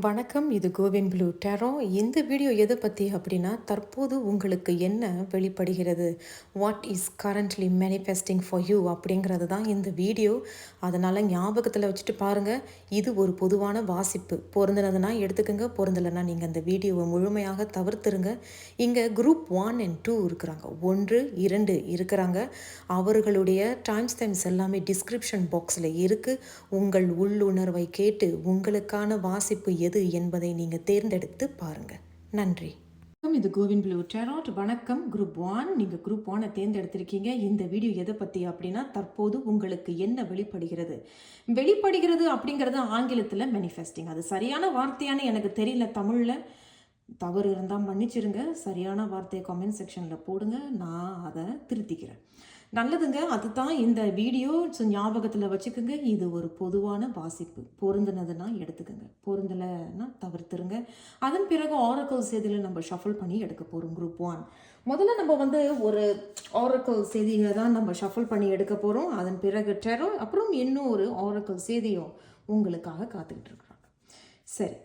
வணக்கம் இது CoWIN blue tarot. இந்த வீடியோ எதை பற்றி அப்படின்னா தற்போது உங்களுக்கு என்ன வெளிப்படுகிறது? What is currently manifesting for you அப்படிங்கிறது தான் இந்த வீடியோ. அதனால் ஞாபகத்தில் வச்சுட்டு பாருங்கள் இது ஒரு பொதுவான வாசிப்பு. பொருந்தினதுன்னா எடுத்துக்கோங்க பொருந்தலைன்னா நீங்கள் அந்த வீடியோவை முழுமையாக தவிர்த்துருங்க. இங்கே குரூப் ஒன் அண்ட் டூ இருக்கிறாங்க. ஒன்று இரண்டு இருக்கிறாங்க. அவர்களுடைய டைம்ஸ் டைம்ஸ் எல்லாமே டிஸ்கிரிப்ஷன் பாக்ஸில் இருக்குது உங்கள் உள்ளுணர்வை கேட்டு உங்களுக்கான வாசிப்பு எது என்பதை நீங்கள் தேர்ந்தெடுத்து பாருங்கள் நன்றி. வணக்கம் இது கோவிந்த் ப்ளூ டெராட் வணக்கம் குரூப் ஒன் நீங்கள் குரூப் ஒனை தேர்ந்தெடுத்திருக்கீங்க. இந்த வீடியோ எதை பற்றி அப்படின்னா தற்போது உங்களுக்கு என்ன வெளிப்படுகிறது? வெளிப்படுகிறது அப்படிங்கிறது ஆங்கிலத்தில் மேனிஃபெஸ்டிங் அது சரியான வார்த்தையானு எனக்கு தெரியல தமிழில். தவறு இருந்தால் மன்னிச்சிருங்க. சரியான வார்த்தையை கமெண்ட் செக்ஷனில் போடுங்க. நான் அதை திருத்திக்கிறேன். நல்லதுங்க. அதுதான் இந்த வீடியோ ஞாபகத்தில் வச்சுக்கோங்க. இது ஒரு பொதுவான வாசிப்பு. பொருந்தினதுன்னா எடுத்துக்கோங்க. பொருந்தலைன்னா தவிர்த்துருங்க. அதன் பிறகு ஆரக்கல் செய்தியில் நம்ம ஷஃபல் பண்ணி எடுக்க போகிறோம் குரூப் ஒன் முதல்ல நம்ம வந்து ஒரு ஆரக்கல் செய்தியை தான் நம்ம ஷஃபல் பண்ணி எடுக்க போகிறோம் அதன் பிறகு டெரோ அப்புறம் இன்னும் ஒரு ஆரக்கல் செய்தியும் உங்களுக்காக காத்துக்கிட்டு இருக்கிறாங்க. சரி.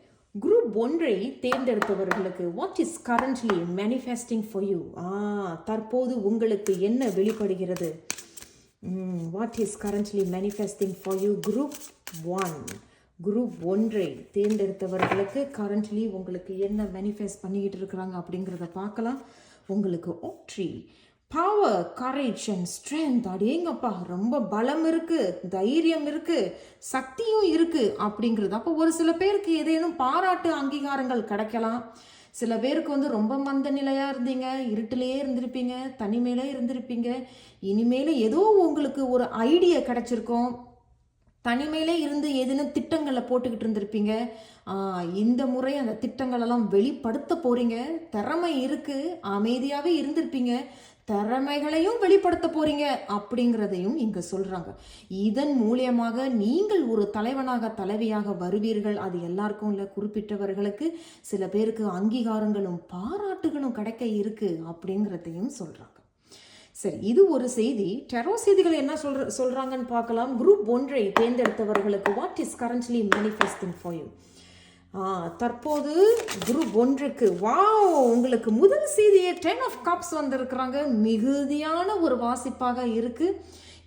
குரூப் ஒன்றை தேர்ந்தெடுத்தவர்களுக்கு what is currently manifesting for you ah தற்போது உங்களுக்கு என்ன வெளிப்படுகிறது? What is currently manifesting for you group one group ஒன்றை தேர்ந்தெடுத்தவர்களுக்கு கரண்ட்லி உங்களுக்கு என்ன மேனிஃபெஸ்ட் பண்ணிக்கிட்டு இருக்கிறாங்க அப்படிங்கிறத பார்க்கலாம். உங்களுக்கு ஒற்றி. பவர் கரேஜ் அண்ட் ஸ்ட்ரென்த் அடேங்கப்பா ரொம்ப பலம் இருக்குது தைரியம் இருக்குது சக்தியும் இருக்குது அப்படிங்கிறது. அப்போ ஒரு சில பேருக்கு ஏதேனும் பாராட்டு அங்கீகாரங்கள் கிடைக்கலாம். சில பேருக்கு வந்து ரொம்ப மந்த நிலையாக இருந்தீங்க இருட்டிலேயே இருந்திருப்பீங்க தனிமையிலே இருந்திருப்பீங்க. இனிமேல் ஏதோ உங்களுக்கு ஒரு ஐடியா கிடச்சிருக்கோம். தனிமையிலே இருந்து ஏதேனும் திட்டங்களை போட்டுக்கிட்டு இருந்திருப்பீங்க. இந்த முறை அந்த திட்டங்களெல்லாம் வெளிப்படுத்த போகிறீங்க திறமை இருக்குது அமைதியாகவே இருந்திருப்பீங்க. திறமைகளையும் வெளிப்படுத்த போறீங்க அப்படிங்கிறதையும் இங்க சொல்றாங்க. இதன் மூலியமாக நீங்கள் ஒரு தலைவனாக தலைவியாக வருவீர்கள். அது எல்லாருக்கும் இல்லை குறிப்பிட்டவர்களுக்கு சில பேருக்கு அங்கீகாரங்களும் பாராட்டுகளும் கிடைக்க இருக்கு அப்படிங்கிறதையும் சொல்றாங்க. சரி இது ஒரு செய்தி. டெரோ செய்திகள் என்ன சொல்ற சொல்றாங்கன்னு பார்க்கலாம். குரூப் ஒன்றை தேர்ந்தெடுத்தவர்களுக்கு what is currently manifesting for you தற்போது குரூப் ஒன்றுக்கு. வாவ் உங்களுக்கு முதல் செய்தியே டென் ஆஃப் கப்ஸ் வந்திருக்கிறாங்க. மிகுதியான ஒரு வாசிப்பாக இருக்கு.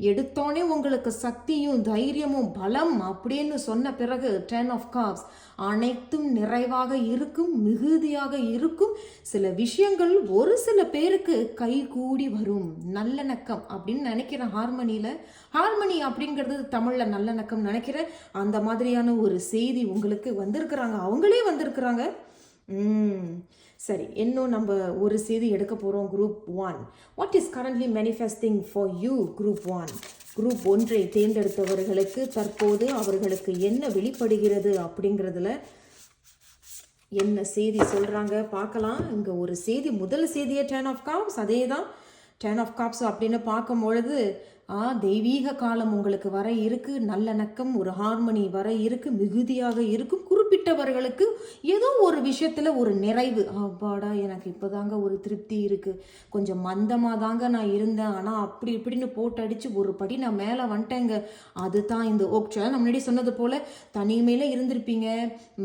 எடுத்தோடனே உங்களுக்கு சக்தியும் தைரியமும் பலம் அப்படின்னு சொன்ன பிறகு டென் ஆஃப் காப்ஸ் அனைத்தும் நிறைவாக இருக்கும் மிகுதியாக இருக்கும். சில விஷயங்கள் ஒரு சில பேருக்கு கை கூடி வரும். நல்லணக்கம் அப்படின்னு நினைக்கிறேன் ஹார்மனியில் ஹார்மனி அப்படிங்கிறது தமிழில் நல்லணக்கம் நினைக்கிறேன். அந்த மாதிரியான ஒரு செய்தி உங்களுக்கு வந்திருக்கிறாங்க. அவங்களே வந்திருக்கிறாங்க. சரி இன்னும் நம்ம ஒரு செய்தி எடுக்க போகிறோம் group one what is currently manifesting for you group one group ஒன்றை தேர்ந்தெடுத்தவர்களுக்கு தற்போது அவர்களுக்கு என்ன வெளிப்படுகிறது அப்படிங்கிறதுல என்ன செய்தி சொல்கிறாங்க பார்க்கலாம். இங்கே ஒரு செய்தி முதல் செய்தியே டேன் ஆஃப் காப்ஸ் அதே தான் டேன் ஆஃப் காப்ஸ் அப்படின்னு பார்க்கும் பொழுது ஆ தெய்வீக காலம் உங்களுக்கு வர இருக்கு நல்லணக்கம் ஒரு ஹார்மனி வர இருக்கு மிகுதியாக இருக்கும். குறிப்பிட்டவர்களுக்கு ஏதோ ஒரு விஷயத்துல ஒரு நிறைவு. அப்பாடா எனக்கு இப்போதாங்க ஒரு திருப்தி இருக்கு. கொஞ்சம் மந்தமாக தாங்க நான் இருந்தேன். ஆனால் அப்படி இப்படின்னு போட்டு அடித்து ஒரு படி நான் மேலே வந்துட்டேங்க. அதுதான் இந்த ஓக்சா நான் முன்னாடி சொன்னது போல தனிமையில இருந்திருப்பீங்க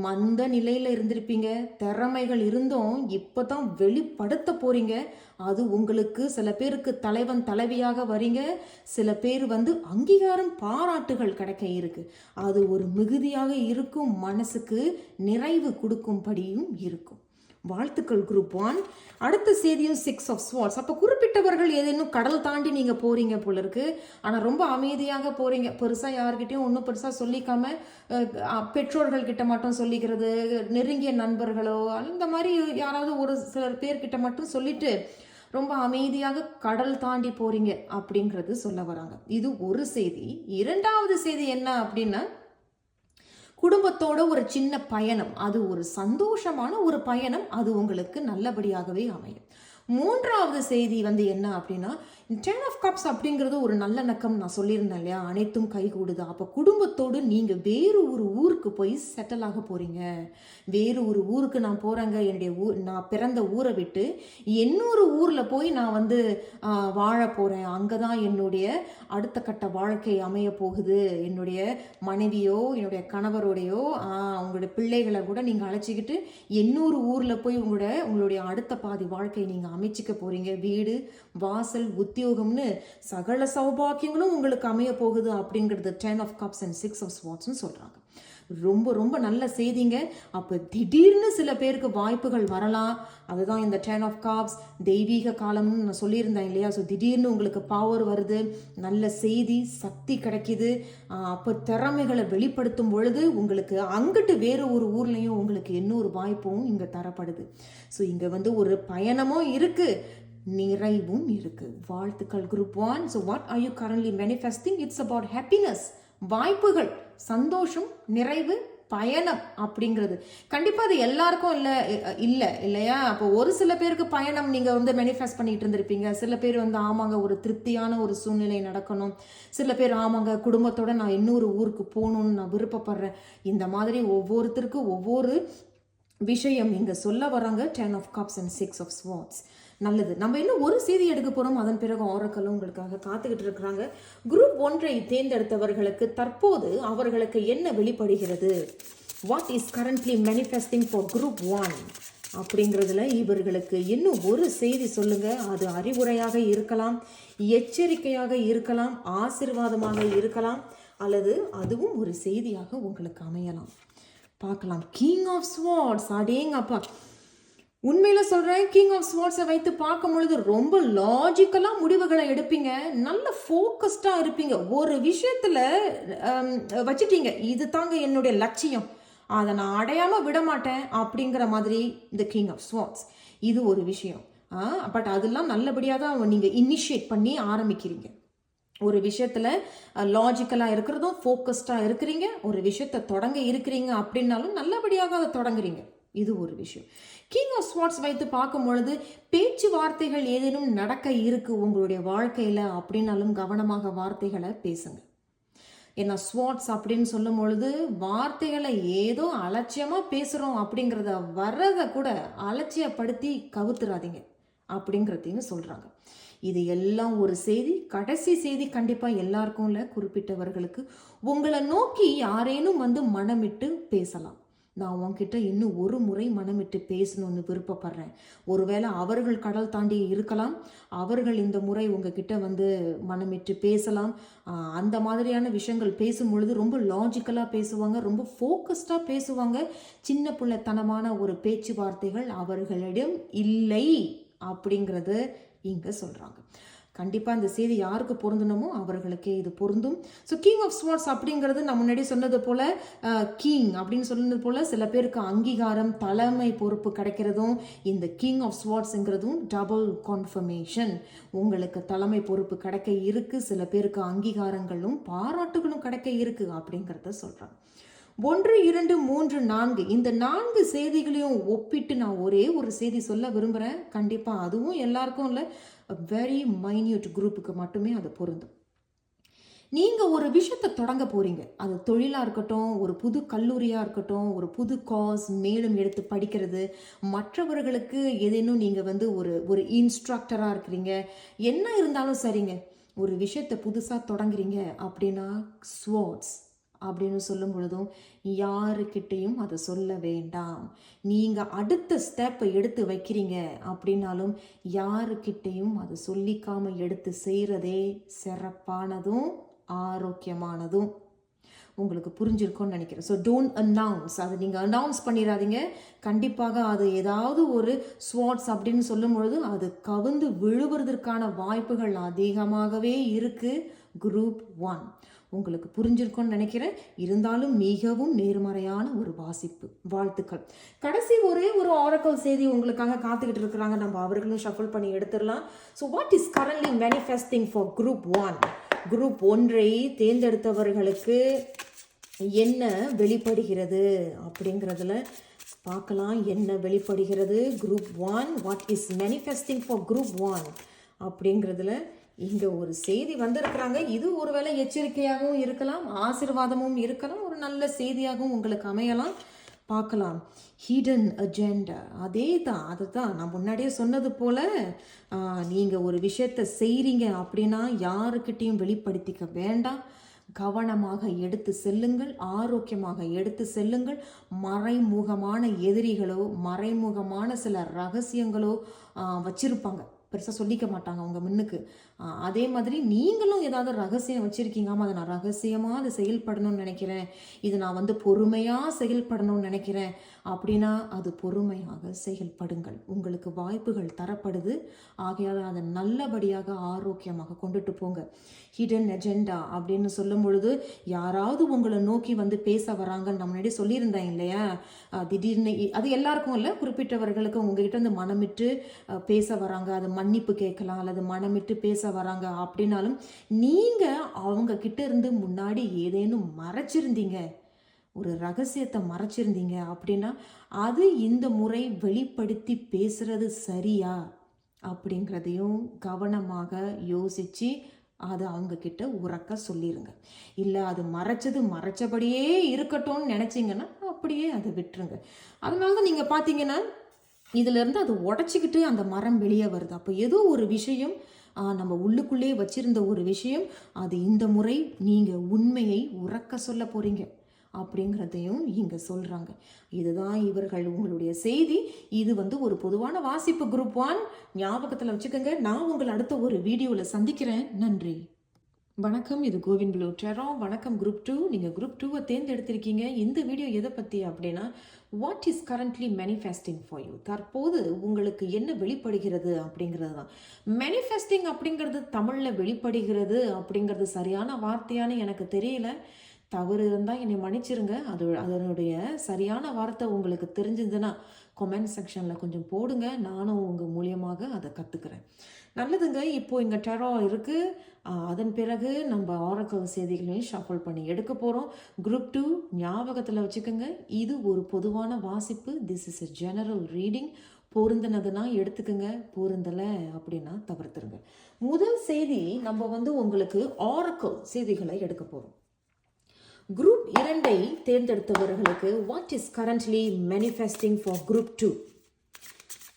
மந்த நிலையில இருந்திருப்பீங்க திறமைகள் இருந்தும் இப்போ தான் வெளிப்படுத்த போறீங்க. அது உங்களுக்கு சில பேருக்கு தலைவன் தலைவியாக வரீங்க. சில பேர் வந்து அங்கீகாரம் பாராட்டுகள் கிடைக்க இருக்கு. அது ஒரு மிகுதியாக இருக்கும் மனசுக்கு நிறைவு கொடுக்கும்படியும் இருக்கும். வாழ்த்துக்கள் குரூப் ஒன். அடுத்த செய்தியும் சிக்ஸ் ஆஃப் ஸ்வாட்ஸ் அப்போ குறிப்பிட்டவர்கள் ஏதேனும் கடல் தாண்டி நீங்கள் போகிறீங்க போல இருக்கு. ஆனால் ரொம்ப அமைதியாக போகிறீங்க பெருசாக யார்கிட்டையும் ஒன்றும் பெருசாக சொல்லிக்காம பெற்றோர்கள் கிட்ட மட்டும் சொல்லிக்கிறது நெருங்கிய நண்பர்களோ அந்த மாதிரி யாராவது ஒரு சிலர் பேர்கிட்ட மட்டும் சொல்லிட்டு ரொம்ப அமைதியாக கடல் தாண்டி போறீங்க அப்படிங்கிறது சொல்ல வராங்க. இது ஒரு செய்தி. இரண்டாவது செய்தி என்ன அப்படின்னா குடும்பத்தோட ஒரு சின்ன பயணம். அது ஒரு சந்தோஷமான ஒரு பயணம். அது உங்களுக்கு நல்லபடியாகவே அமையும். மூன்றாவது செய்தி வந்து என்ன அப்படின்னா டென் ஆஃப் கப்ஸ் அப்படிங்கிறது ஒரு நல்ல நக்கம் நான் சொல்லியிருந்தேன் இல்லையா? அனைத்தும் கைகூடுது அப்போ குடும்பத்தோடு நீங்கள் வேறு ஒரு ஊருக்கு போய் செட்டில் ஆக போகிறீங்க வேறு ஒரு ஊருக்கு நான் போகிறேங்க என்னுடைய ஊர் நான் பிறந்த ஊரை விட்டு இன்னொரு ஊரில் போய் நான் வந்து வாழ போகிறேன் அங்கே தான் என்னுடைய அடுத்த கட்ட வாழ்க்கை அமைய போகுது. என்னுடைய மனைவியோ என்னுடைய கணவரோடையோ உங்களுடைய பிள்ளைகளை கூட நீங்கள் அழைச்சிக்கிட்டு இன்னொரு ஊரில் போய் உங்களோட உங்களுடைய அடுத்த பாதி வாழ்க்கையை நீங்கள் அமைச்சிக்க போகிறீங்க வீடு வாசல் உத்தியோகம்னு சகல சௌபாக்கியங்களும் உங்களுக்கு அமைய போகுது அப்படிங்கிறது ten of cups and six of ஸ்வாட்ஸ்னு சொல்கிறாங்க ரொம்ப ரொம்ப நல்ல செய்திங்க. அப்போ திடீர்னு சில பேருக்கு வாய்ப்புகள் வரலாம். அதுதான் இந்த டென் ஆஃப் காப்ஸ் தெய்வீக காலம்னு நான் சொல்லியிருந்தேன் இல்லையா? ஸோ திடீர்னு உங்களுக்கு பவர் வருது நல்ல செய்தி சக்தி கிடைக்கிது. அப்போ திறமைகளை வெளிப்படுத்தும் பொழுது உங்களுக்கு அங்கிட்டு வேறு ஒரு ஊர்லேயும் உங்களுக்கு இன்னொரு வாய்ப்பும் இங்கே தரப்படுது. ஸோ இங்கே வந்து ஒரு பயணமும் இருக்குது நிறைவும் இருக்குது வாழ்த்துக்கள் group one so what are you currently manifesting it's about happiness வாய்ப்புகள் சந்தோஷம் நிறைவு பயணம் அப்படிங்கிறது. கண்டிப்பாக அது எல்லாருக்கும் இல்லை இல்லை இல்லையா? அப்போ ஒரு சில பேருக்கு பயணம் நீங்கள் வந்து மேனிஃபெஸ்ட் பண்ணிட்டு இருந்திருப்பீங்க. சில பேர் வந்து ஆமாங்க ஒரு திருப்தியான ஒரு சூழ்நிலை நடக்கணும். சில பேர் ஆமாங்க குடும்பத்தோட நான் இன்னொரு ஊருக்கு போகணும்னு நான் விருப்பப்படுறேன். இந்த மாதிரி ஒவ்வொருத்தருக்கும் ஒவ்வொரு விஷயம் இங்கே சொல்ல வராங்க ten of cups and six of swords நல்லது. நம்ம இன்னும் ஒரு செய்தி எடுக்க போகிறோம் அதன் பிறகு ஆரக்கலும் உங்களுக்காக காத்துக்கிட்டு இருக்கிறாங்க. குரூப் ஒன்றை தேர்ந்தெடுத்தவர்களுக்கு தற்போது அவர்களுக்கு என்ன வெளிப்படுகிறது? What is currently manifesting for group one அப்படிங்கிறதுல இவர்களுக்கு இன்னும் ஒரு செய்தி சொல்லுங்க. அது அறிவுரையாக இருக்கலாம் எச்சரிக்கையாக இருக்கலாம் ஆசிர்வாதமாக இருக்கலாம் அல்லது அதுவும் ஒரு செய்தியாக உங்களுக்கு அமையலாம். பார்க்கலாம். கிங் ஆஃப் ஸ்வார்ட்ஸ் அடேங்கப்பா. உண்மையில் சொல்கிறேன் கிங் ஆஃப் ஸ்வார்ட்ஸை வைத்து பார்க்கும் பொழுது ரொம்ப லாஜிக்கலாக முடிவுகளை எடுப்பீங்க. நல்ல ஃபோக்கஸ்டாக இருப்பீங்க. ஒரு விஷயத்தில் வச்சுட்டீங்க. இது தாங்க என்னுடைய லட்சியம். அதை நான் அடையாமல் விட மாட்டேன் அப்படிங்கிற மாதிரி இந்த கிங் ஆஃப் ஸ்வார்ட்ஸ் இது ஒரு விஷயம். பட் அதெல்லாம் நல்லபடியாக தான் நீங்கள் இனிஷியேட் பண்ணி ஆரம்பிக்கிறீங்க. ஒரு விஷயத்தில் லாஜிக்கலாக இருக்கிறதும் ஃபோக்கஸ்டாக இருக்கிறீங்க. ஒரு விஷயத்தை தொடங்க இருக்கிறீங்க அப்படின்னாலும் நல்லபடியாக அதை தொடங்குறீங்க. இது ஒரு விஷயம். கிங் ஆஃப் ஸ்வாட்ஸ் வைத்து பார்க்கும் பொழுது பேச்சுவார்த்தைகள் ஏதேனும் நடக்க இருக்கு உங்களுடைய வாழ்க்கையில் அப்படின்னாலும் கவனமாக வார்த்தைகளை பேசுங்க. ஏன்னா ஸ்வாட்ஸ் அப்படின்னு சொல்லும் பொழுது வார்த்தைகளை ஏதோ அலட்சியமாக பேசுகிறோம் அப்படிங்கிறத வர்றதை கூட அலட்சியப்படுத்தி கவுத்துறாதீங்க அப்படிங்கிறதையும் சொல்கிறாங்க இது எல்லாம் ஒரு செய்தி கடைசி செய்தி கண்டிப்பாக எல்லாருக்கும் இல்லை குறிப்பிட்டவர்களுக்கு. உங்களை நோக்கி யாரேனும் வந்து மனமிட்டு பேசலாம். நான் உன்கிட்ட இன்னும் ஒரு முறை மனமிட்டு பேசணும்னு விருப்பப்படுறேன். ஒருவேளை அவர்கள் கடல் தாண்டி இருக்கலாம். அவர்கள் இந்த முறை உங்ககிட்ட வந்து மனமிட்டு பேசலாம். அந்த மாதிரியான விஷயங்கள் பேசும் பொழுது ரொம்ப லாஜிக்கலாக பேசுவாங்க ரொம்ப ஃபோக்கஸ்டாக பேசுவாங்க. சின்ன பிள்ளைத்தனமான ஒரு பேச்சுவார்த்தைகள் அவர்களிடம் இல்லை அப்படிங்கிறது இங்கே சொல்கிறாங்க கண்டிப்பாக இந்த செய்தி யாருக்கு பொருந்தணுமோ அவர்களுக்கே இது பொருந்தும். ஸோ கிங் ஆஃப் ஸ்வார்ட்ஸ் அப்படிங்கிறது நான் முன்னாடி சொன்னது போல் கிங் அப்படின்னு சொன்னது போல் சில பேருக்கு அங்கீகாரம் தலைமை பொறுப்பு கிடைக்கிறதும் இந்த கிங் ஆஃப் ஸ்வார்ட்ஸுங்கிறதும் டபுள் கான்ஃபர்மேஷன் உங்களுக்கு தலைமை பொறுப்பு கிடைக்க இருக்குது சில பேருக்கு அங்கீகாரங்களும் பாராட்டுகளும் கிடைக்க இருக்குது அப்படிங்கிறத சொல்கிறாங்க ஒன்று இரண்டு மூன்று நான்கு. இந்த நான்கு செய்திகளையும் ஒப்பிட்டு நான் ஒரே ஒரு செய்தி சொல்ல விரும்புகிறேன் கண்டிப்பாக அதுவும் எல்லாருக்கும் இல்லை. வெரி மைன்யூட் குரூப்புக்கு மட்டுமே அது பொருந்தும். நீங்கள் ஒரு விஷயத்தை தொடங்க போகிறீங்க அது தொழிலாக இருக்கட்டும் ஒரு புது கல்லூரியாக இருக்கட்டும் ஒரு புது காஸ் மேலும் எடுத்து படிக்கிறது. மற்றவர்களுக்கு ஏதேனும் நீங்கள் வந்து ஒரு ஒரு இன்ஸ்ட்ரக்டராக இருக்கிறீங்க. என்ன இருந்தாலும் சரிங்க. ஒரு விஷயத்தை புதுசாக தொடங்குறீங்க அப்படின்னா ஸ்வாட்ஸ் அப்படின்னு சொல்லும் பொழுதும் யாருக்கிட்டேயும் அதை சொல்ல வேண்டாம். நீங்கள் அடுத்த ஸ்டெப்பை எடுத்து வைக்கிறீங்க. அப்படின்னாலும் யாருக்கிட்டேயும் அதை சொல்லிக்காமல் எடுத்து செய்கிறதே சிறப்பானதும் ஆரோக்கியமானதும். உங்களுக்கு புரிஞ்சிருக்கும்னு நினைக்கிறேன். ஸோ டோன்ட் அனௌன்ஸ் அதை நீங்கள் அனௌன்ஸ் பண்ணிடாதீங்க. கண்டிப்பாக அது ஏதாவது ஒரு ஸ்வாட்ஸ் அப்படின்னு சொல்லும் பொழுது அது கவுந்து விழுவதற்கான வாய்ப்புகள் அதிகமாகவே இருக்குது குரூப் ஒன். உங்களுக்கு புரிஞ்சிருக்கும்னு நினைக்கிறேன். இருந்தாலும் மிகவும் நேர்மறையான ஒரு வாசிப்பு வாழ்த்துக்கள். கடைசி ஒரே ஒரு ஆரக்கல் செய்தி உங்களுக்காக காத்துக்கிட்டு இருக்கிறாங்க. நம்ம அவர்களும் ஷஃபிள் பண்ணி எடுத்துடலாம். So what is currently manifesting for group one group ஒன்றை தேர்ந்தெடுத்தவர்களுக்கு என்ன வெளிப்படுகிறது அப்படிங்கிறதுல பார்க்கலாம். என்ன வெளிப்படுகிறது? Group one what is manifesting for group one அப்படிங்கிறதுல இங்கே ஒரு செய்தி வந்திருக்கிறாங்க. இது ஒருவேளை எச்சரிக்கையாகவும் இருக்கலாம் ஆசீர்வாதமும் இருக்கலாம் ஒரு நல்ல செய்தியாகவும் உங்களுக்கு அமையலாம். பார்க்கலாம். ஹிடன் அஜெண்டா அதே தான் அதுதான். நான் முன்னாடியே சொன்னது போல் நீங்கள் ஒரு விஷயத்த செய்கிறீங்க அப்படின்னா யாருக்கிட்டையும் வெளிப்படுத்திக்க வேண்டாம். கவனமாக எடுத்து செல்லுங்கள் ஆரோக்கியமாக எடுத்து செல்லுங்கள். மறைமுகமான எதிரிகளோ மறைமுகமான சில ரகசியங்களோ வச்சுருப்பாங்க வச்சிருப்பாங்க. பெருசாக சொல்லிக்க மாட்டாங்க அவங்க முன்னுக்கு. அதே மாதிரி நீங்களும் ஏதாவது ரகசியம் வச்சுருக்கீங்க. ஆமாம் அதை நான் ரகசியமாக அதை செயல்படணும்னு நினைக்கிறேன். இது நான் வந்து பொறுமையாக செயல்படணும்னு நினைக்கிறேன். அப்படின்னா அது பொறுமையாக செயல்படுங்கள். உங்களுக்கு வாய்ப்புகள் தரப்படுது. ஆகையால் அதை நல்லபடியாக ஆரோக்கியமாக கொண்டுட்டு போங்க. ஹிடன் எஜெண்டா அப்படின்னு சொல்லும் பொழுது யாராவது உங்களை நோக்கி வந்து பேச வராங்கன்னு நான் முன்னாடி சொல்லியிருந்தேன் இல்லையா? திடீர்னு அது எல்லாருக்கும் இல்லை. குறிப்பிட்டவர்களுக்கு உங்ககிட்ட இருந்து மனமிட்டு பேச வராங்க. அது மன்னிப்பு கேட்கலாம். அல்லது மனமிட்டு பேச வராங்க அப்படின்னாலும் நீங்கள் அவங்க கிட்ட இருந்து முன்னாடி ஏதேனும் மறைச்சிருந்தீங்க. ஒரு ரகசியத்தை மறைச்சிருந்தீங்க அப்படின்னா அது இந்த முறை வெளிப்படுத்தி பேசுறது சரியா? அப்படிங்கிறதையும் கவனமாக யோசித்து அதை அவங்க கிட்ட உறக்க சொல்லிடுங்க இல்லை அது மறைச்சது மறைச்சபடியே இருக்கட்டும்னு நினச்சிங்கன்னா அப்படியே அதை விட்டுருங்க. அதனால தான் நீங்கள் பார்த்தீங்கன்னா இதுலேருந்து அது உடச்சிக்கிட்டு அந்த மரம் வெளியே வருது. அப்போ ஏதோ ஒரு விஷயம் நம்ம உள்ளுக்குள்ளே வச்சிருந்த ஒரு விஷயம் அது இந்த முறை நீங்கள் உண்மையை உறக்க சொல்ல போகிறீங்க அப்படிங்கிறதையும் இங்கே சொல்கிறாங்க இதுதான் இவர்கள் உங்களுடைய செய்தி. இது வந்து ஒரு பொதுவான வாசிப்பு குரூப் ஒன் ஞாபகத்தில் வச்சுக்கோங்க. நான் உங்களை அடுத்த ஒரு வீடியோவில் சந்திக்கிறேன். நன்றி. வணக்கம் இது கோவிந்த் ப்ளூ டெரோ வணக்கம் குரூப் டூ நீங்கள் குரூப் டூவை தேர்ந்தெடுத்திருக்கீங்க. இந்த வீடியோ எதை பற்றி அப்படின்னா what is currently manifesting for you தற்போது உங்களுக்கு என்ன வெளிப்படுகிறது அப்படிங்கிறது தான். மேனிஃபெஸ்டிங் அப்படிங்கிறது தமிழில் வெளிப்படுகிறது அப்படிங்கிறது சரியான வார்த்தையானு எனக்கு தெரியல. தவறு இருந்தால் என்னை மன்னிச்சிருங்க. அது அதனுடைய சரியான வார்த்தை உங்களுக்கு தெரிஞ்சதுன்னா கமெண்ட் செக்ஷனில் கொஞ்சம் போடுங்க. நானும் உங்கள் மூலியமாக அதை கற்றுக்கிறேன் நல்லதுங்க. இப்போ இங்கே டெரோ இருக்குது அதன் பிறகு நம்ம ஆரக்கல் செய்திகளையும் ஷஃபல் பண்ணி எடுக்க போகிறோம் குரூப் டூ ஞாபகத்தில் வச்சுக்கோங்க. இது ஒரு பொதுவான வாசிப்பு. This is a general reading பொருந்தினதுன்னா எடுத்துக்கோங்க. பொருந்தலை அப்படின்னா தவிர்த்துருங்க. முதல் செய்தி நம்ம வந்து உங்களுக்கு ஆரக்கல் செய்திகளை எடுக்க போகிறோம் குரூப் இரண்டை தேர்ந்தெடுத்தவர்களுக்கு what is currently manifesting for group two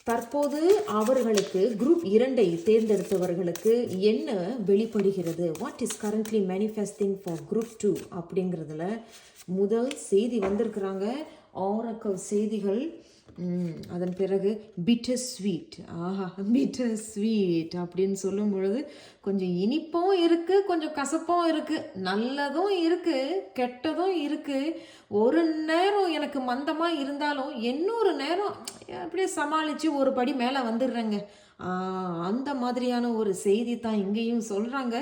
தற்போது அவர்களுக்கு குரூப் இரண்டை தேர்ந்தெடுத்தவர்களுக்கு என்ன வெளிப்படுகிறது? What is currently manifesting for group two அப்படிங்கிறதுல முதல் செய்தி வந்திருக்கிறாங்க. ஆரக்கல் செய்திகள் அதன் பிறகு பிட்டர் ஸ்வீட் ஆஹா பிட்டர் ஸ்வீட் அப்படின்னு சொல்லும் பொழுது கொஞ்சம் இனிப்பும் இருக்குது கொஞ்சம் கசப்பும் இருக்குது நல்லதும் இருக்குது கெட்டதும் இருக்குது ஒரு நேரம் எனக்கு மந்தமாக இருந்தாலும் இன்னொரு நேரம் அப்படியே சமாளித்து ஒரு படி மேலே வந்துடுறேங்க. அந்த மாதிரியான ஒரு செய்தி தான் இங்கேயும் சொல்கிறாங்க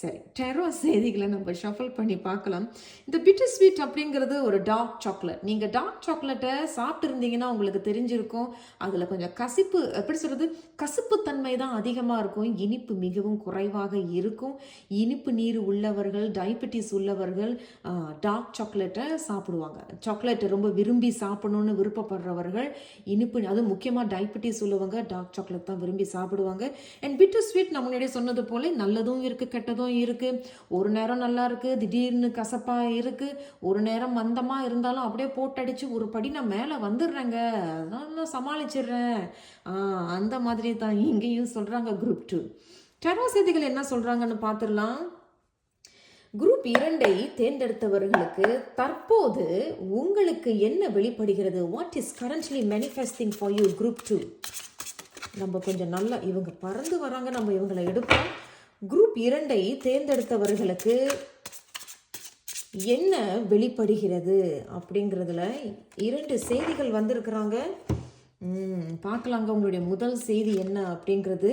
சரி டெரோ செய்திகளை நம்ம ஷஃபல் பண்ணி பார்க்கலாம். இந்த பிட்டர் ஸ்வீட் அப்படிங்கிறது ஒரு டார்க் சாக்லேட் நீங்கள் டார்க் சாக்லேட்டை சாப்பிட்டுருந்தீங்கன்னா உங்களுக்கு தெரிஞ்சிருக்கும். அதில் கொஞ்சம் கசிப்பு எப்படி சொல்கிறது கசிப்பு தன்மை தான் அதிகமாக இருக்கும். இனிப்பு மிகவும் குறைவாக இருக்கும். இனிப்பு நீர் உள்ளவர்கள் டயபெட்டிஸ் உள்ளவர்கள் டார்க் சாக்லேட்டை சாப்பிடுவாங்க. சாக்லேட்டை ரொம்ப விரும்பி சாப்பிடணும்னு விருப்பப்படுறவர்கள் இனிப்பு அதுவும் முக்கியமாக டயபெட்டிஸ் உள்ளவங்க டார்க் சாக்லேட் தான் விரும்பி சாப்பிடுவாங்க. அண்ட் பிட்டர் ஸ்வீட் நான் முன்னாடி சொன்னது போல நல்லதும் இருக்குது கெட்டதும் இருக்குது ஒரு நேரம் நல்லா இருக்குது திடீர்னு கசப்பாக இருக்குது ஒரு நேரம் மந்தமாக இருந்தாலும் அப்படியே போட்டடிச்சு ஒரு படி நான் மேலே வந்துடுறேங்க. அதான் நான் சமாளிச்சிடுறேன். ஆ, அந்த மாதிரி தான் இங்கேயும் சொல்கிறாங்க குரூப் டூ டெரோ செய்திகள் என்ன சொல்கிறாங்கன்னு பார்த்துடலாம். குரூப் இரண்டை தேர்ந்தெடுத்தவர்களுக்கு தற்போது உங்களுக்கு என்ன வெளிப்படுகிறது? What is currently manifesting for you group two நம்ம கொஞ்சம் நல்லா இவங்க பறந்து வராங்க நம்ம இவங்களை எடுப்போம். குரூப் இரண்டை தேர்ந்தெடுத்தவர்களுக்கு என்ன வெளிப்படுகிறது அப்படிங்கிறதுல இரண்டு செய்திகள் வந்திருக்கிறாங்க. பார்க்கலாங்க உங்களுடைய முதல் செய்தி என்ன அப்படிங்கிறது.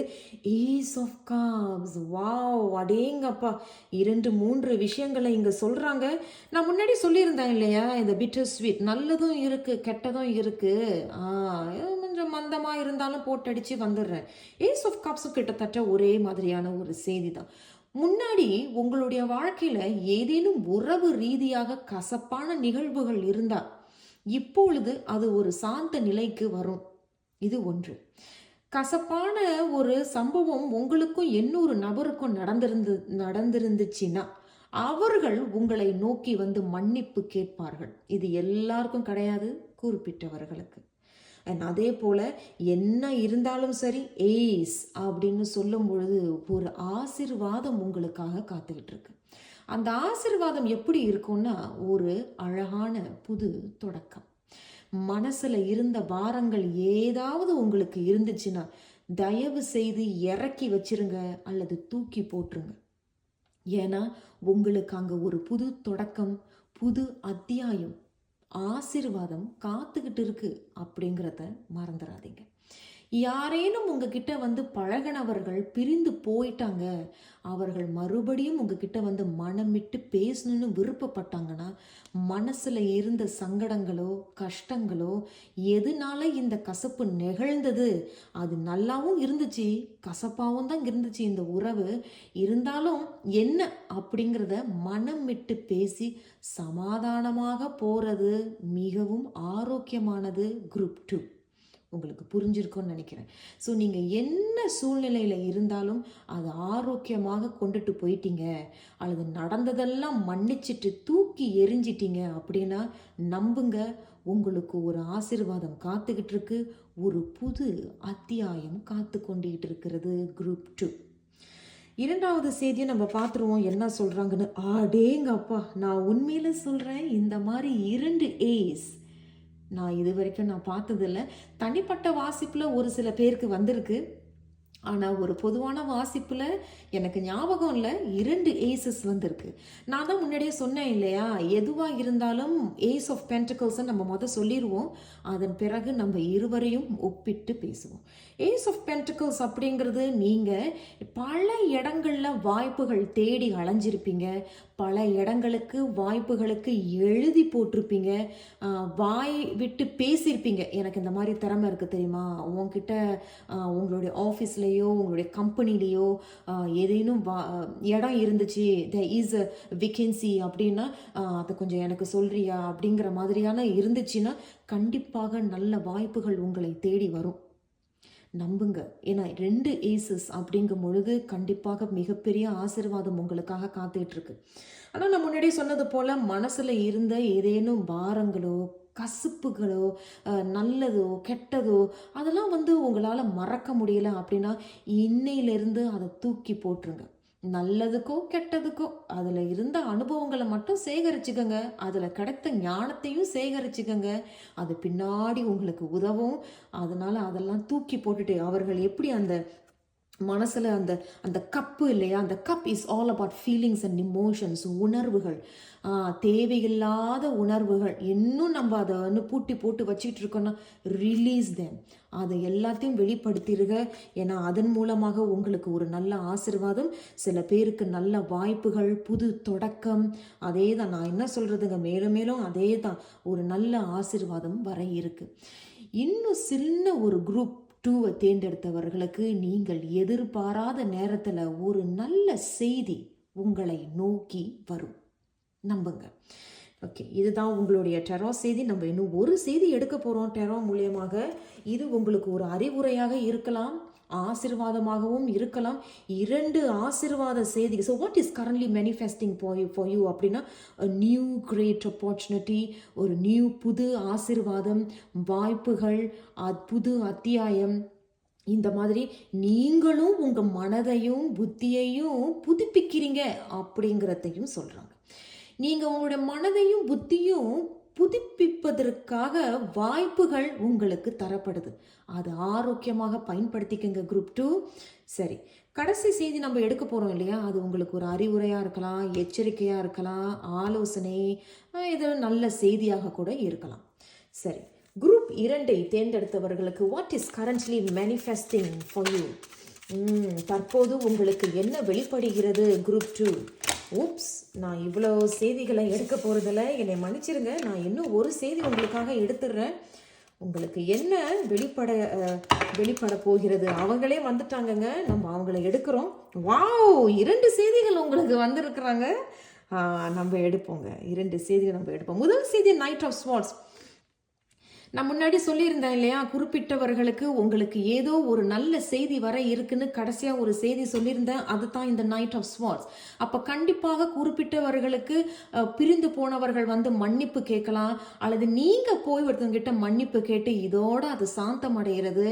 ஈஸ் ஆஃப் காப்ஸ் வாவ் அடேங்கப்பா. இரண்டு மூன்று விஷயங்களை இங்கே சொல்கிறாங்க நான் முன்னாடி சொல்லியிருந்தேன் இல்லையா? இந்த பிட்டர் ஸ்வீட் நல்லதும் இருக்குது கெட்டதும் இருக்குது ஆ கொஞ்சம் மந்தமாக இருந்தாலும் போட்டடிச்சு வந்துடுறேன். ஏஸ் ஆஃப் கப்ஸும் கிட்டத்தட்ட ஒரே மாதிரியான ஒரு செய்தி தான் முன்னாடி உங்களுடைய வாழ்க்கையில் ஏதேனும் உறவு ரீதியாக கசப்பான நிகழ்வுகள் இருந்தால் இப்பொழுது அது ஒரு சாந்த நிலைக்கு வரும். இது ஒன்று. கசப்பான ஒரு சம்பவம் உங்களுக்கும் இன்னொரு நபருக்கும் நடந்திருந்து நடந்திருந்துச்சுன்னா அவர்கள் உங்களை நோக்கி வந்து மன்னிப்பு கேட்பார்கள். இது எல்லாருக்கும் கிடையாது குறிப்பிட்டவர்களுக்கு. அண்ட் அதே போல் என்ன இருந்தாலும் சரி ஏய்ஸ் அப்படின்னு சொல்லும் பொழுது ஒரு ஆசிர்வாதம் உங்களுக்காக காத்துக்கிட்டு இருக்கு அந்த ஆசிர்வாதம் எப்படி இருக்கும்னா ஒரு அழகான புது தொடக்கம். மனசில் இருந்த பாரங்கள் ஏதாவது உங்களுக்கு இருந்துச்சுன்னா தயவு செய்து இறக்கி வச்சிருங்க அல்லது தூக்கி போட்டுருங்க. ஏன்னா உங்களுக்கு அங்கே ஒரு புது தொடக்கம் புது அத்தியாயம் ஆசிர்வாதம் காத்துக்கிட்டு இருக்கு அப்படிங்கிறத மறந்துடாதீங்க யாரேனும் உங்ககிட்ட வந்து பழகினவர்கள் பிரிந்து போயிட்டாங்க அவர்கள் மறுபடியும் உங்ககிட்ட வந்து மனம் விட்டு பேசணும்னு விருப்பப்பட்டாங்கன்னா மனசில் இருந்த சங்கடங்களோ கஷ்டங்களோ எதனால இந்த கசப்பு நிகழ்ந்தது? அது நல்லாவும் இருந்துச்சு கசப்பாகவும் தான் இருந்துச்சு இந்த உறவு. இருந்தாலும் என்ன அப்படிங்கிறத மனம் விட்டு பேசி சமாதானமாக போகிறது மிகவும் ஆரோக்கியமானது குரூப் டூ உங்களுக்கு புரிஞ்சிருக்கும்னு நினைக்கிறேன். ஸோ நீங்கள் என்ன சூழ்நிலையில் இருந்தாலும் அதை ஆரோக்கியமாக கொண்டுட்டு போயிட்டீங்க. அல்லது நடந்ததெல்லாம் மன்னிச்சிட்டு தூக்கி எரிஞ்சிட்டீங்க அப்படின்னா நம்புங்க. உங்களுக்கு ஒரு ஆசிர்வாதம் காத்துக்கிட்டு இருக்கு ஒரு புது அத்தியாயம் காத்து கொண்டுகிட்டு இருக்கிறது குரூப் டூ இரண்டாவது செய்தியை நம்ம பார்த்துருவோம். என்ன சொல்கிறாங்கன்னு ஆடேங்க அப்பா நான் உண்மையில் சொல்கிறேன் இந்த மாதிரி இரண்டு ஏஸ் நான் இது வரைக்கும் நான் பார்த்ததில்ல. தனிப்பட்ட வாசிப்பில் ஒரு சில பேருக்கு வந்திருக்கு. ஆனால் ஒரு பொதுவான வாசிப்பில் எனக்கு ஞாபகம் இல்லை இரண்டு ஏசஸ் வந்திருக்கு. நான் தான் முன்னாடியே சொன்னேன் இல்லையா? எதுவாக இருந்தாலும் ஏஸ் ஆஃப் பென்டிகல்ஸை நம்ம மொதல் சொல்லிடுவோம் அதன் பிறகு நம்ம இருவரையும் ஒப்பிட்டு பேசுவோம். ஏஸ் ஆஃப் பென்டிகல்ஸ் அப்படிங்கிறது நீங்கள் பல இடங்களில் வாய்ப்புகள் தேடி அலைஞ்சிருப்பீங்க. பல இடங்களுக்கு வாய்ப்புகளுக்கு எழுதி போட்டிருப்பீங்க. வாய் விட்டு பேசியிருப்பீங்க. எனக்கு இந்த மாதிரி திறமை இருக்குது தெரியுமா? உங்ககிட்ட உங்களுடைய ஆஃபீஸ்லேயோ உங்களுடைய கம்பெனிலேயோ ஏதேனும் வா இடம் இருந்துச்சு த இஸ் அ விகன்சி அப்படின்னா அதை கொஞ்சம் எனக்கு சொல்றியா? அப்படிங்கிற மாதிரியான இருந்துச்சுன்னா கண்டிப்பாக நல்ல வாய்ப்புகள் உங்களை தேடி வரும். நம்புங்க. ஏன்னா ரெண்டு ஏசஸ் அப்படிங்கும் பொழுது கண்டிப்பாக மிகப்பெரிய ஆசீர்வாதம் உங்களுக்காக காத்துட்ருக்கு இருக்கு. ஆனால் நான் முன்னாடி சொன்னது போல் மனசில் இருந்த ஏதேனும் பாரங்களோ கசுப்புகளோ நல்லதோ கெட்டதோ அதெல்லாம் வந்து உங்களால் மறக்க முடியல அப்படின்னா இன்னையிலேருந்து அதை தூக்கி போட்டுருங்க. நல்லதுக்கோ கெட்டதுக்கோ அதில் இருந்த அனுபவங்களை மட்டும் சேகரிச்சுக்கோங்க. அதில் கிடைத்த ஞானத்தையும் சேகரிச்சுக்கோங்க. அது பின்னாடி உங்களுக்கு உதவும். அதனால் அதெல்லாம் தூக்கி போட்டுட்டு அவர்கள் எப்படி அந்த மனசில் அந்த அந்த கப்பு இல்லையா? அந்த cup is all about feelings and emotions உணர்வுகள். தேவையில்லாத உணர்வுகள். இன்னும் நம்ம அதை வந்து பூட்டி போட்டு வச்சுட்டு இருக்கோம்னா ரிலீஸ் தேம் அதை எல்லாத்தையும் வெளிப்படுத்திடுக ஏன்னா அதன் மூலமாக உங்களுக்கு ஒரு நல்ல ஆசிர்வாதம் சில பேருக்கு நல்ல வாய்ப்புகள் புது தொடக்கம். அதே தான் நான் என்ன சொல்கிறதுங்க மேலும் மேலும் அதே தான் ஒரு நல்ல ஆசிர்வாதம் வர இருக்குது இன்னும் சின்ன ஒரு குரூப் டூவை தேர்ந்தெடுத்தவர்களுக்கு நீங்கள் எதிர்பாராத நேரத்தில் ஒரு நல்ல செய்தி உங்களை நோக்கி வரும். நம்புங்க. ஓகே. இதுதான் உங்களுடைய டெரோ செய்தி. நம்ம இன்னும் ஒரு செய்தி எடுக்க போகிறோம் டெரோ மூலியமாக இது உங்களுக்கு ஒரு அறிவுரையாக இருக்கலாம். ஆசிர்வாதமாகவும் இருக்கலாம். இரண்டு ஆசிர்வாத செய்தி so what is currently manifesting for you for you அப்படின்னா நியூ கிரேட் அப்பர்ச்சுனிட்டி ஒரு நியூ புது ஆசிர்வாதம் வாய்ப்புகள் அ- புது அத்தியாயம். இந்த மாதிரி நீங்களும் உங்கள் மனதையும் புத்தியையும் புதுப்பிக்கிறீங்க அப்படிங்கிறதையும் சொல்கிறாங்க நீங்கள் உங்களுடைய மனதையும் புத்தியும் புதுப்பிப்பதற்காக வாய்ப்புகள் உங்களுக்கு தரப்படுது. அது ஆரோக்கியமாக பயன்படுத்திக்கங்க குரூப் டூ சரி கடைசி செய்தி நம்ம எடுக்க போகிறோம் இல்லையா? அது உங்களுக்கு ஒரு அறிவுரையாக இருக்கலாம் எச்சரிக்கையாக இருக்கலாம் ஆலோசனை அஹ் நல்ல செய்தியாக கூட இருக்கலாம். சரி குரூப் இரண்டை தேர்ந்தெடுத்தவர்களுக்கு what is currently manifesting for you தற்போது உங்களுக்கு என்ன வெளிப்படுகிறது குரூப் டூ ஊப்ஸ் நான் இவ்வளோ செய்திகளை எடுக்க போகிறதில்ல என்னை மன்னிச்சிருங்க. நான் இன்னும் ஒரு செய்தி உங்களுக்காக எடுத்துடுறேன் உங்களுக்கு என்ன வெளிப்பட வெளிப்பட போகிறது? அவங்களே வந்துட்டாங்கங்க. நம்ம அவங்கள எடுக்கிறோம். வாவ்! இரண்டு செய்திகள் உங்களுக்கு வந்திருக்கிறாங்க. நம்ம எடுப்போங்க. இரண்டு செய்திகள் நம்ம எடுப்போம். முதல் செய்தி நைட் ஆஃப் ஸ்வாட்ஸ் நான் முன்னாடி சொல்லியிருந்தேன் இல்லையா? குறிப்பிட்டவர்களுக்கு உங்களுக்கு ஏதோ ஒரு நல்ல செய்தி வர இருக்குன்னு கடைசியாக ஒரு செய்தி சொல்லியிருந்தேன். அதுதான் இந்த நைட் ஆஃப் ஸ்வார்ட்ஸ் அப்போ கண்டிப்பாக குறிப்பிட்டவர்களுக்கு பிரிந்து போனவர்கள் வந்து மன்னிப்பு கேட்கலாம். அல்லது நீங்கள் போய் ஒருத்தவங்கிட்ட மன்னிப்பு கேட்டு இதோட அது சாந்தம் அடைகிறது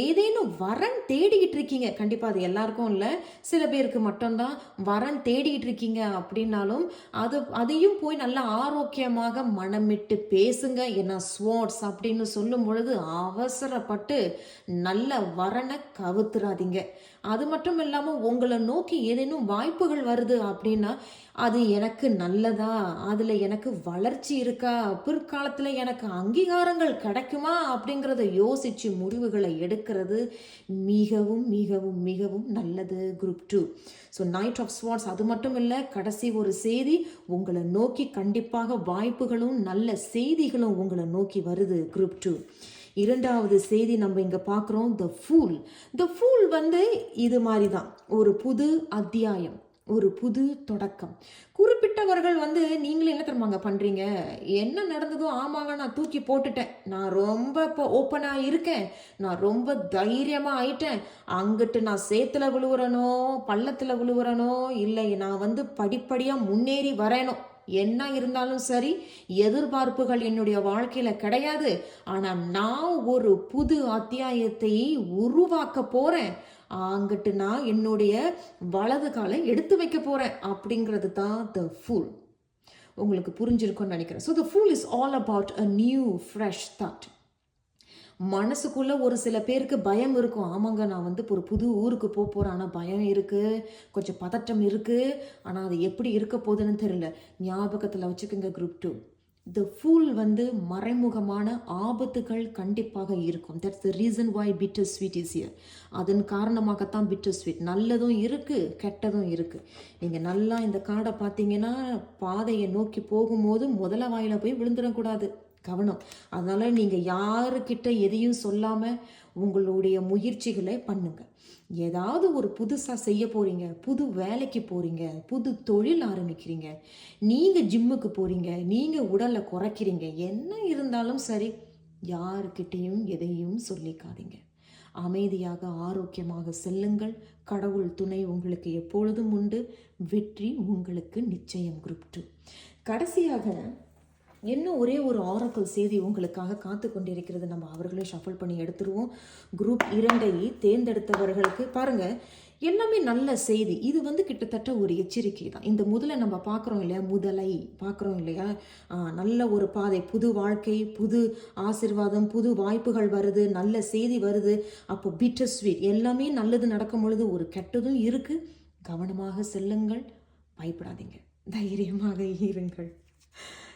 ஏதேனும் வரன் தேடிக்கிட்டு இருக்கீங்க. கண்டிப்பாக அது எல்லாருக்கும் இல்லை. சில பேருக்கு மட்டும்தான் வரன் தேடிக்கிட்டு இருக்கீங்க அப்படின்னாலும் அது அதையும் போய் நல்லா ஆரோக்கியமாக மனமிட்டு பேசுங்க. ஏன்னா அப்படி அப்படின்னு சொல்லும் பொழுது அவசரப்பட்டு நல்ல வரனை கவுத்துறாதீங்க. அது மட்டும் இல்லாமல் உங்களை நோக்கி ஏதேனும் வாய்ப்புகள் வருது அப்படின்னா அது எனக்கு நல்லதா? அதில் எனக்கு வளர்ச்சி இருக்கா? பிற்காலத்தில் எனக்கு அங்கீகாரங்கள் கிடைக்குமா? அப்படிங்கிறத யோசித்து முடிவுகளை எடுக்கிறது மிகவும் மிகவும் மிகவும் நல்லது. Group two so knight of swords அது மட்டும் இல்லை கடைசி ஒரு செய்தி உங்களை நோக்கி கண்டிப்பாக வாய்ப்புகளும் நல்ல செய்திகளும் உங்களை நோக்கி வருது. குரூப் டூ இரண்டாவது செய்தி நம்ம இங்கே பார்க்குறோம் த ஃபூல் த ஃபூல் வந்து இது மாதிரி தான் ஒரு புது அத்தியாயம் ஒரு புது தொடக்கம். குறிப்பிட்டவர்கள் வந்து நீங்களே என்ன தருமாங்க பண்ணுறீங்க என்ன நடந்ததோ ஆமாங்க நான் தூக்கி போட்டுட்டேன். நான் ரொம்ப இப்போ ஓப்பனாக இருக்கேன். நான் ரொம்ப தைரியமாக ஆயிட்டேன். அங்கிட்டு நான் சேத்துல விழுவுறனோ பள்ளத்தில் விழுவுறனோ இல்லை நான் வந்து படிப்படியாக முன்னேறி வரேனோ. என்ன இருந்தாலும் சரி எதிர்பார்ப்புகள் என்னுடைய வாழ்க்கையில் கிடையாது. ஆனால் நான் ஒரு புது அத்தியாயத்தை உருவாக்க போகிறேன் அங்கிட்டு நான் என்னுடைய வலது காலை எடுத்து வைக்க போகிறேன் அப்படிங்கிறது தான் த ஃபுல் உங்களுக்கு புரிஞ்சிருக்கும்னு நினைக்கிறேன். So the fool is all about a new fresh thought மனசுக்குள்ள ஒரு சில பேருக்கு பயம் இருக்கும். ஆமாங்க நான் வந்து இப்போ ஒரு புது ஊருக்கு போக போகிறேன் ஆனால் பயம் இருக்குது கொஞ்சம் பதட்டம் இருக்குது ஆனால் அது எப்படி இருக்க போகுதுன்னு தெரியல. ஞாபகத்தில் வச்சுக்கோங்க குரூப் டூ த ஃபூல் வந்து மறைமுகமான ஆபத்துகள் கண்டிப்பாக இருக்கும். That's the reason why bitter sweet is here அதன் காரணமாகத்தான் பிட்டர் ஸ்வீட் நல்லதும் இருக்குது கெட்டதும் இருக்குது நீங்கள் நல்லா இந்த காடை பார்த்தீங்கன்னா பாதையை நோக்கி போகும்போது முதல வாயில் போய் விழுந்துடக்கூடாது. கவனம். அதனால் நீங்கள் யாருக்கிட்ட எதையும் சொல்லாமல் உங்களுடைய முயற்சிகளை பண்ணுங்க. ஏதாவது ஒரு புதுசாக செய்ய போகிறீங்க புது வேலைக்கு போகிறீங்க புது தொழில் ஆரம்பிக்கிறீங்க நீங்கள் ஜிம்முக்கு போகிறீங்க நீங்கள் உடலை குறைக்கிறீங்க என்ன இருந்தாலும் சரி யாருக்கிட்டேயும் எதையும் சொல்லிக்காதீங்க. அமைதியாக ஆரோக்கியமாக செல்லுங்கள். கடவுள் துணை உங்களுக்கு எப்பொழுதும் உண்டு. வெற்றி உங்களுக்கு நிச்சயம் குரூப் டூ கடைசியாக இன்னும் ஒரே ஒரு ஆரக்கல் செய்தி உங்களுக்காக காத்து கொண்டிருக்கிறது நம்ம அவர்களே ஷஃபல் பண்ணி எடுத்துருவோம். குரூப் இரண்டை தேர்ந்தெடுத்தவர்களுக்கு பாருங்க எல்லாமே நல்ல செய்தி. இது வந்து கிட்டத்தட்ட ஒரு எச்சரிக்கை தான். இந்த முதலை நம்ம பார்க்குறோம் இல்லையா? முதலை பார்க்குறோம் இல்லையா? நல்ல ஒரு பாதை புது வாழ்க்கை புது ஆசிர்வாதம் புது வாய்ப்புகள் வருது நல்ல செய்தி வருது. அப்போ பிட்டர் ஸ்வீட் எல்லாமே நல்லது நடக்கும் பொழுது ஒரு கெட்டதும் இருக்குது கவனமாக செல்லுங்கள். பயப்படாதீங்க. தைரியமாக இருங்கள்.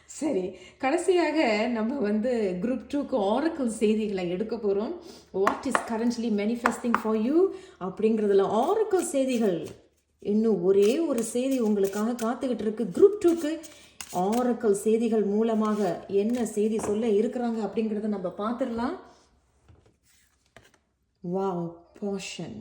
சரி கடைசியாக நம்ம வந்து குரூப் டூக்கு ஆரக்கிள் செய்திகளை எடுக்க போகிறோம் what is currently manifesting for you அப்படிங்கிறதுல ஆரக்கல் செய்திகள் இன்னும் ஒரே ஒரு செய்தி உங்களுக்காக காத்துக்கிட்டு இருக்கு. குரூப் டூக்கு ஆரக்கல் செய்திகள் மூலமாக என்ன செய்தி சொல்ல இருக்கிறாங்க அப்படிங்கிறத நம்ம பார்த்துடலாம். வாவ் போஷன்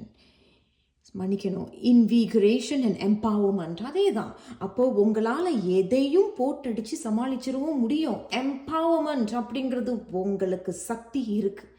மன்னிக்கணும். இன்விகரேஷன் அண்ட் எம்பவர்மெண்ட் அதே தான் அப்போது உங்களால் எதையும் போட்டடிச்சு சமாளிச்சிடவும் முடியும். எம்பவர்மெண்ட் அப்படிங்கிறது உங்களுக்கு சக்தி இருக்குது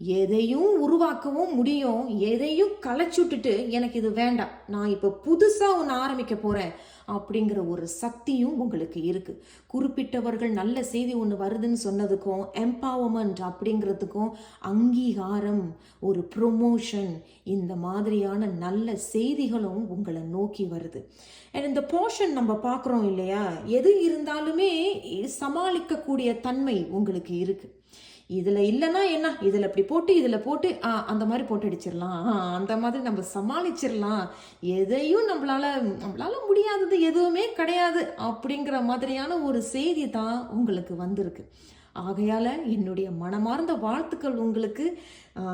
எதையும் உருவாக்கவும் முடியும். எதையும் களைச்சுட்டுட்டு எனக்கு இது வேண்டாம். நான் இப்போ புதுசாக ஒன்று ஆரம்பிக்க போகிறேன் அப்படிங்கிற ஒரு சக்தியும் உங்களுக்கு இருக்குது குறிப்பிட்டவர்கள் நல்ல செய்தி ஒன்று வருதுன்னு சொன்னதுக்கும் எம்பவர்மெண்ட் அப்படிங்கிறதுக்கும் அங்கீகாரம் ஒரு ப்ரொமோஷன் இந்த மாதிரியான நல்ல செய்திகளும் உங்களை நோக்கி வருது. அண்ட் இந்த போர்ஷன் நம்ம பார்க்குறோம் இல்லையா? எது இருந்தாலுமே சமாளிக்கக்கூடிய தன்மை உங்களுக்கு இருக்குது இதில் இல்லைன்னா என்ன? இதில் இப்படி போட்டு இதில் போட்டு ஆ, அந்த மாதிரி போட்டு அடிச்சிடலாம் ஆ, அந்த மாதிரி நம்ம சமாளிச்சிடலாம். எதையும் நம்மளால் நம்மளால முடியாதது எதுவுமே கிடையாது அப்படிங்கிற மாதிரியான ஒரு செய்தி தான் உங்களுக்கு வந்திருக்கு. ஆகையால் என்னுடைய மனமார்ந்த வாழ்த்துக்கள் உங்களுக்கு.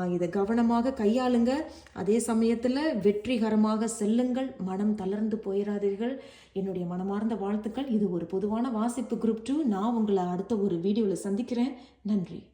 இதை கவனமாக கையாளுங்க. அதே சமயத்தில் வெற்றிகரமாக செல்லுங்கள். மனம் தளர்ந்து போயிடாதீர்கள் என்னுடைய மனமார்ந்த வாழ்த்துக்கள். இது ஒரு பொதுவான வாசிப்பு குரூப் டூ நான் உங்களை அடுத்த ஒரு வீடியோவில் சந்திக்கிறேன். நன்றி.